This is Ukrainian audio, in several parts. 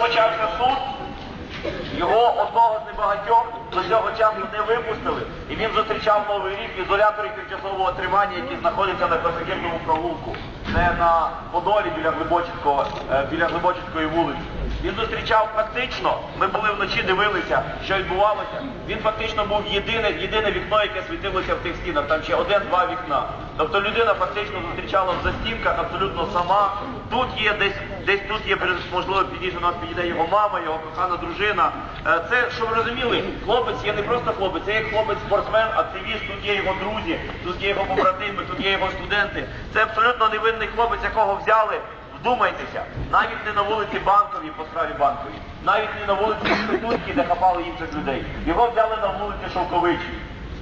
почався суд, його одного з небагатьох до цього часу не випустили. І він зустрічав новий рік в ізоляторі тимчасового тримання, які знаходиться на Косаківному прогулку, не на Подолі біля Глибочицької е, вулиці. Він зустрічав фактично, ми були вночі, дивилися, що відбувалося. Він фактично був єдине, єдине вікно, яке світилося в тих стінах. Там ще один-два вікна. Тобто людина фактично зустрічала в застінках абсолютно сама. Тут є десь, десь тут є можливо підійде нас підійде його мама, його кохана дружина. Е, Це щоб ви розуміли, хлопець є не просто хлопець, це як хлопець спортсмен, активіст. Тут є його друзі, тут є його побратими, тут є його студенти. Це абсолютно невинний хлопець, якого взяли. Вдумайтеся, навіть не на вулиці Банковій, по справі Банковій, навіть не на вулиці Інститутській, де хапали інших людей. Його взяли на вулиці Шовковичі.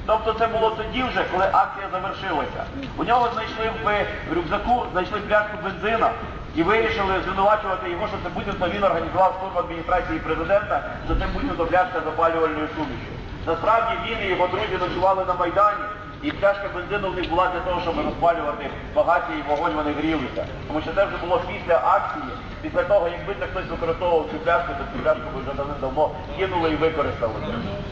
Тобто це було тоді вже, коли акція завершилася. У нього знайшли в рюкзаку, знайшли пляшку бензина і вирішили звинувачувати його, що це буцімто він організував штурм адміністрації президента, що це буцімто пляшка запалювальної суміші. Насправді він і його друзі ночували на Майдані. І пляшка бензину в них була для того, щоб розпалювати багаті і вогонь вони грілися. Тому що це вже було після акції, після того, якби це хтось використовував цю пляшку, то цю пляшку би вже давно кинули і використали.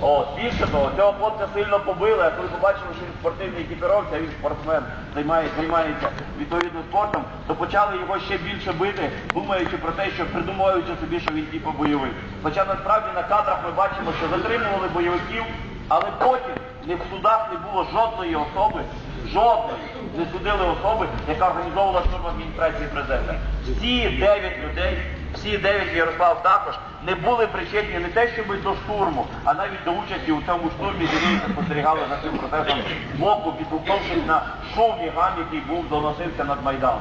От, більше того, цього хлопця сильно побили, а коли побачили, що він спортивний екіпіровці, а він спортсмен, займається, займається відповідним спортом, то почали його ще більше бити, думаючи про те, що придумуючи собі, що він типу бойовик. Хоча насправді на кадрах ми бачимо, що затримували бойовиків, але потім не в судах не було жодної особи, жодної не судили особи, яка організовувала штурм адміністрації президента. Всі дев'ять людей, всі дев'ять Ярослав також не були причетні не те, щоб до штурму, а навіть до участі у цьому штурмі, дивіться, спостерігали за цим процесом боку, підгукнувшись на шум гам, який був доносився над Майданом.